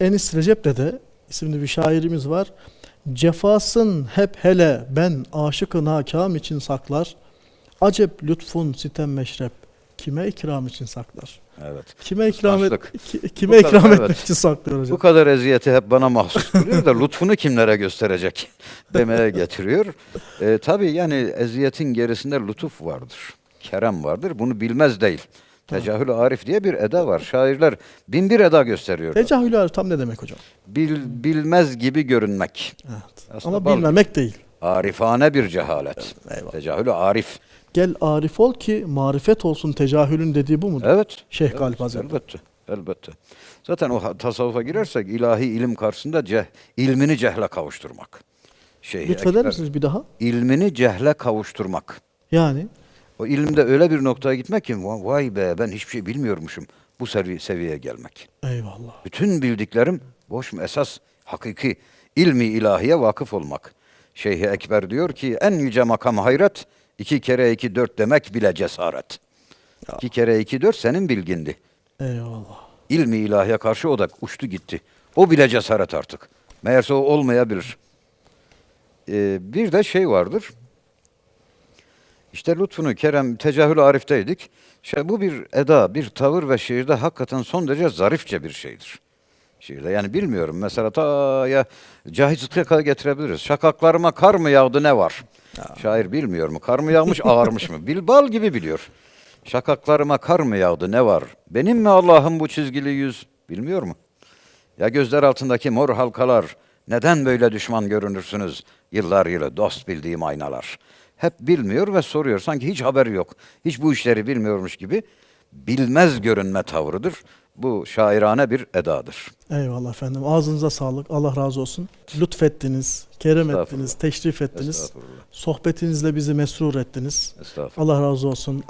Enis Recep Dede isimli bir şairimiz var. Cefasın hep hele ben aşıkın hakam için saklar. Acep lütfun sitem meşrep kime ikram için saklar. Evet. Kime ikram et, kime Bu kadar, ikram evet. etmek için saklıyor hocam. Bu kadar eziyeti hep bana mahsus kılıyor da lütfunu kimlere gösterecek demeye getiriyor. Ee, tabii yani eziyetin gerisinde lütuf vardır. Kerem vardır. Bunu bilmez değil. Tecahül arif diye bir eda var. Şairler bin bir eda gösteriyor. Tecahül arif tam ne demek hocam? Bil, bilmez gibi görünmek. Evet. Aslında Ama bal- bilmemek değil. Arifane bir cehalet. Eyvallah. Tecahül arif. Gel arif ol ki marifet olsun tecahülün dediği bu mudur? Evet. Şeyh evet, Galip Hazretleri. Elbette. Elbette. Zaten o tasavvufa girersek ilahi ilim karşısında ceh, ilmini cehle kavuşturmak. Şeyh Lütfeder Ekber, misiniz bir daha? İlmini cehle kavuşturmak. Yani O ilimde öyle bir noktaya gitmek ki "Va- vay be ben hiçbir şey bilmiyormuşum. Bu sevi- seviyeye gelmek. eyvallah. Bütün bildiklerim boş mu? Esas hakiki ilmi ilahiye vakıf olmak. Şeyh Ekber diyor ki en yüce makam hayret iki kere iki dört demek bile cesaret. İki kere iki dört senin bilgindi. Eyvallah. İlmi ilahiye karşı o da uçtu gitti. O bile cesaret artık. Meğerse o olmayabilir. Ee, bir de şey vardır. İşte lütfunu Kerem tecahül arifteydik. Şey, bu bir eda, bir tavır ve şiirde hakikaten son derece zarifçe bir şeydir. Şiirde yani bilmiyorum mesela ta ya Cahit Sıtkı'ya kadar getirebiliriz. Şakaklarıma kar mı yağdı ne var? Şair bilmiyor mu? Kar mı yağmış ağarmış mı? Bilbal gibi biliyor. Şakaklarıma kar mı yağdı ne var? Benim mi Allah'ım bu çizgili yüz? Bilmiyor mu? Ya gözler altındaki mor halkalar, neden böyle düşman görünürsünüz? Yıllar yılı dost bildiğim aynalar. Hep bilmiyor ve soruyor. Sanki hiç haberi yok. Hiç bu işleri bilmiyormuş gibi bilmez görünme tavrıdır. Bu şairane bir edadır. Eyvallah efendim. Ağzınıza sağlık. Allah razı olsun. Lütfettiniz, kerem ettiniz, teşrif ettiniz. Sohbetinizle bizi mesrur ettiniz. Allah razı olsun.